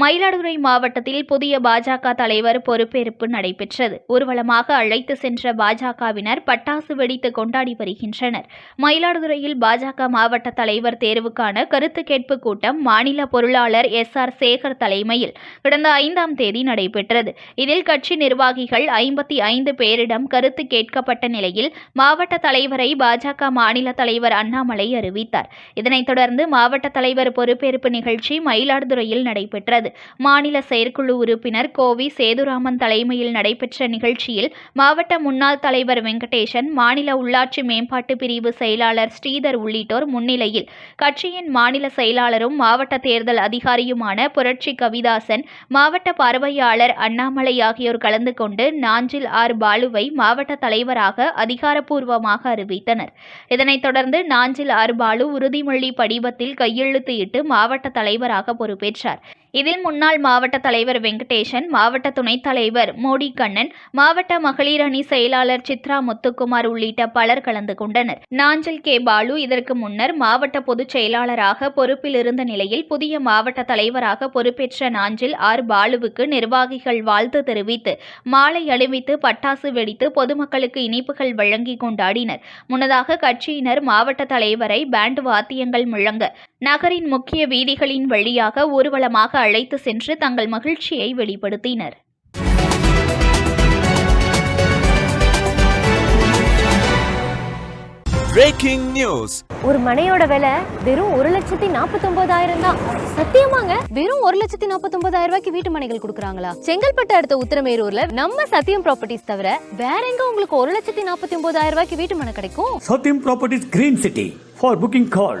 Mayiladuthurai மாவட்டத்தில் புதிய பாஜக தலைவர் பொறுப்பேற்பு நடைபெற்றது. ஊர்வலமாக அழைத்து சென்ற பாஜகவினர் பட்டாசு வெடித்து கொண்டாடி வருகின்றனர். மயிலாடுதுறையில் பாஜக மாவட்ட தலைவர் தேர்வுக்கான கருத்து கேட்பு கூட்டம் மாநில பொருளாளர் எஸ் ஆர் சேகர் தலைமையில் கடந்த ஐந்தாம் தேதி நடைபெற்றது. இதில் கட்சி நிர்வாகிகள் ஐம்பத்தி ஐந்து பேரிடம் கருத்து கேட்கப்பட்ட நிலையில் மாவட்ட தலைவரை பாஜக மாநில தலைவர் அண்ணாமலை அறிவித்தார். இதனைத் தொடர்ந்து மாவட்ட தலைவர் பொறுப்பேற்பு நிகழ்ச்சி மயிலாடுதுறையில் நடைபெற்றது. மாநில செயற்குழு உறுப்பினர் கோவி சேதுராமன் தலைமையில் நடைபெற்ற நிகழ்ச்சியில் மாவட்ட முன்னாள் தலைவர் வெங்கடேசன் மாநில உள்ளாட்சி மேம்பாட்டு பிரிவு செயலாளர் ஸ்ரீதர் உள்ளிட்டோர் முன்னிலையில் கட்சியின் மாநில செயலாளரும் மாவட்ட தேர்தல் அதிகாரியுமான புரட்சி கவிதாசன் மாவட்ட பார்வையாளர் அண்ணாமலை ஆகியோர் கலந்து கொண்டு நாஞ்சில் ஆர் பாலுவை மாவட்ட தலைவராக அதிகாரப்பூர்வமாக அறிவித்தனர். இதனைத் தொடர்ந்து நாஞ்சில் ஆர் பாலு உறுதிமொழி படிவத்தில் கையெழுத்து இட்டு மாவட்ட தலைவராக பொறுப்பேற்றார். இதில் முன்னாள் மாவட்ட தலைவர் வெங்கடேசன் மாவட்ட துணைத் தலைவர் மோடி கண்ணன் மாவட்ட மகளிர் அணி செயலாளர் சித்ரா முத்துக்குமார் உள்ளிட்ட பலர் கலந்து கொண்டனர். நாஞ்சல் கே. பாலு இதற்கு முன்னர் மாவட்ட பொதுச் செயலாளராக பொறுப்பில் இருந்த நிலையில் புதிய மாவட்ட தலைவராக பொறுப்பேற்ற நாஞ்சில் ஆர். பாலுவுக்கு நிர்வாகிகள் வாழ்த்து தெரிவித்து மாலை அணிவித்து பட்டாசு வெடித்து பொதுமக்களுக்கு இனிப்புகள் வழங்கி கொண்டாடினர். முன்னதாக கட்சியினர் மாவட்ட தலைவரை பேண்ட் வாத்தியங்கள் முழங்க நகரின் முக்கிய வீதிகளின் வழியாக ஊர்வலமாக அழைத்து சென்று தங்கள் மகிழ்ச்சியை வெளிப்படுத்தினர். பிரேக்கிங் நியூஸ் ஒரு மனையோட விலை வெறும் ஒரு லட்சத்தி நாற்பத்தொன்பதாயிரம் தான். சத்தியமாங்க? வெறும் ஒரு லட்சத்தி நாற்பத்தொன்பதாயிரம் ரூபாய்க்கு வீட்டு மனைகள் கொடுக்குறாங்களா? செங்கல்பட்டு அடுத்த உத்திரமேரூர்ல நம்ம சத்தியம் ப்ராப்பர்ட்டிஸ் தவிர வேற எங்க உங்களுக்கு ஒரு லட்சத்தி நாற்பத்தி ஒன்பதாயிரம் ரூபாய்க்கு வீட்டு மனை கிடைக்கும்? Satyam Properties Green City. For booking call.